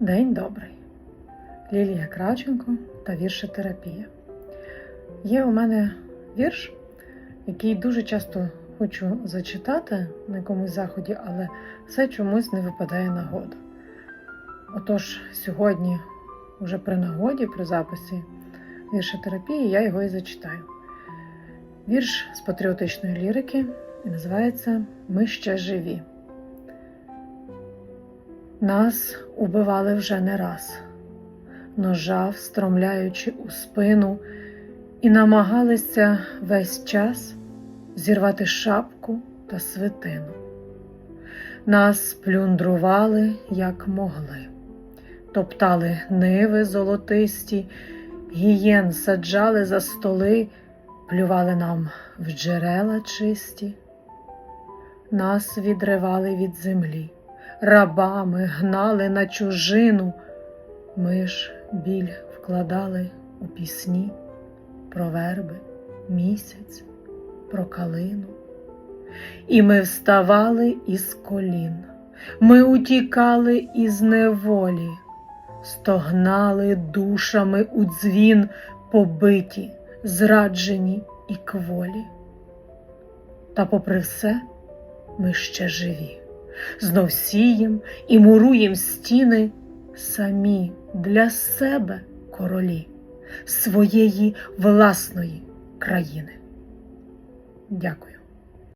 День добрий. Лілія Кравченко та віршотерапія. Є у мене вірш, який дуже часто хочу зачитати на якомусь заході, але все чомусь не випадає нагода. Отож, сьогодні, вже при нагоді, при записі віршотерапії, я його і зачитаю. Вірш з патріотичної лірики і називається Ми ще живі. Нас убивали вже не раз, ножа встромляючи у спину, і намагалися весь час зірвати шапку та свитину. Нас плюндрували, як могли, топтали ниви золотисті, гієн саджали за столи, плювали нам в джерела чисті, нас відривали від землі рабами гнали на чужину, ми ж біль вкладали у пісні про верби, місяць, про калину. І ми вставали із колін, ми утікали із неволі, стогнали душами у дзвін, побиті, зраджені і кволі. Та попри все, ми ще живі знов сієм і муруєм стіни самі для себе королі своєї власної країни. Дякую.